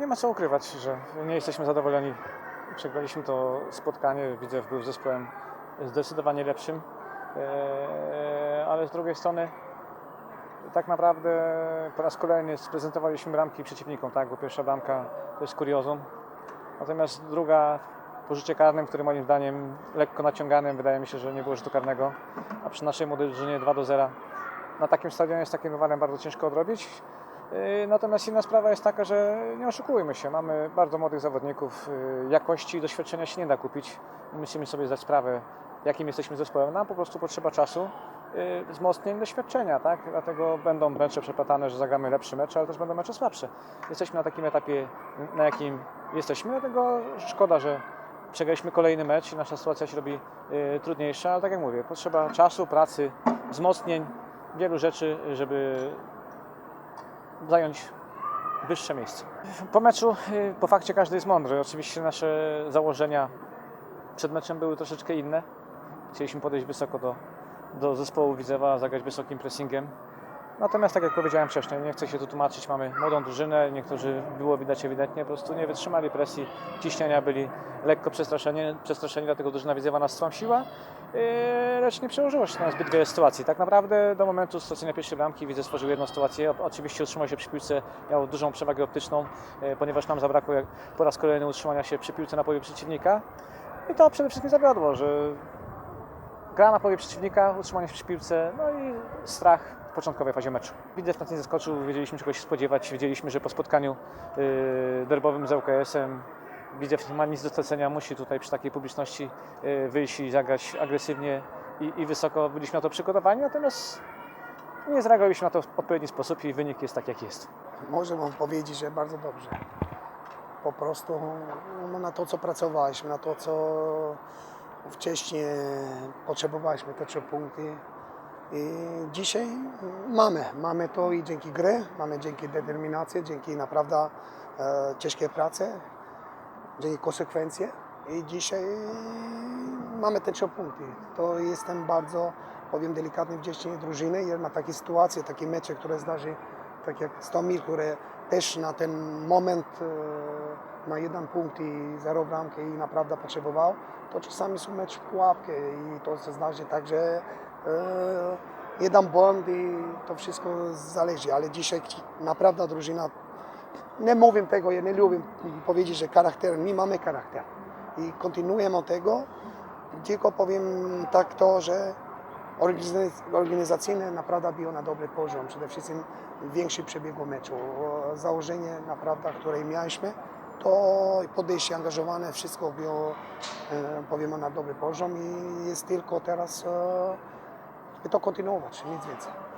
Nie ma co ukrywać, że nie jesteśmy zadowoleni. Przegraliśmy to spotkanie. Widzew był zespołem zdecydowanie lepszym, Eee, ale z drugiej strony tak naprawdę po raz kolejny sprezentowaliśmy bramki przeciwnikom, tak? bo pierwsza bramka to jest kuriozum, natomiast druga po rzucie karnym, który moim zdaniem lekko naciąganym, wydaje mi się, że nie było rzutu karnego, a przy naszej młodej drużynie 2 do 0 na takim stadionie z takim rywalem bardzo ciężko odrobić. Yy, Natomiast inna sprawa jest taka, że nie oszukujmy się, mamy bardzo młodych zawodników, yy, jakości i doświadczenia się nie da kupić. Musimy sobie zdać sprawę, jakim jesteśmy zespołem. Nam po prostu potrzeba czasu, yy, wzmocnień, doświadczenia, tak? Dlatego będą mecze przeplatane, że zagramy lepszy mecz, ale też będą mecze słabsze. Jesteśmy na takim etapie, na jakim jesteśmy, dlatego szkoda, że przegraliśmy kolejny mecz i nasza sytuacja się robi trudniejsza, ale tak jak mówię, potrzeba czasu, pracy, wzmocnień, wielu rzeczy, żeby zająć wyższe miejsce. Po meczu, y, po fakcie każdy jest mądry. Oczywiście nasze założenia przed meczem były troszeczkę inne. Chcieliśmy podejść wysoko do, do zespołu Widzewa, zagrać wysokim pressingiem. Natomiast tak jak powiedziałem wcześniej, nie chcę się tu tłumaczyć, mamy młodą drużynę, niektórzy było widać ewidentnie, po prostu nie wytrzymali presji, ciśnienia, byli lekko przestraszeni, przestraszeni dlatego drużyna Widzewa nas yy, lecz nie przełożyło się to na zbyt wiele sytuacji. Tak naprawdę do momentu stracenia pierwszej bramki Widzew stworzył jedną sytuację, oczywiście utrzymał się przy piłce, miał dużą przewagę optyczną, yy, ponieważ nam zabrakło po raz kolejny utrzymania się przy piłce na połowie przeciwnika i to przede wszystkim zawiodło, że gra na połowie przeciwnika, utrzymanie się przy piłce, no i strach w początkowej fazie meczu. Widzew nas nie zaskoczył, wiedzieliśmy czego się spodziewać, wiedzieliśmy, że po spotkaniu yy, derbowym z ŁKS-em Widzew nie ma nic do stracenia, musi tutaj przy takiej publiczności yy, wyjść i zagrać agresywnie i, i wysoko. Byliśmy na to przygotowani, natomiast nie zareagowaliśmy na to w odpowiedni sposób i wynik jest tak jak jest. Może wam powiedzieć, że bardzo dobrze. Po prostu no, na to, co pracowaliśmy, na to, co wcześniej potrzebowaliśmy, te trzy punkty. I dzisiaj mamy, mamy to i dzięki gry, mamy dzięki determinacji, dzięki naprawdę e, ciężkiej pracy, dzięki konsekwencje. I dzisiaj mamy te trzy punkty. To jestem bardzo, powiem delikatnie, wdzięczny drużyny i na takie sytuacje, takie mecze, które zdarzy, tak jak Stomil, które też na ten moment e, ma jeden punkt i zero bramki i naprawdę potrzebował, to czasami są mecz w pułapkę i to się zdarzy tak, że e, jeden błąd i to wszystko zależy, ale dzisiaj naprawdę drużyna, nie mówię tego, ja nie lubię powiedzieć, że charakter, my mamy charakter i kontynuujemy od tego, tylko powiem tak to, że organiz- organizacyjne naprawdę było na dobry poziom, przede wszystkim większy przebiegu meczu. Założenie naprawdę, które mieliśmy, to podejście angażowane, wszystko było e, powiemy na dobry poziom i jest tylko teraz e, by to kontynuować, nic więcej.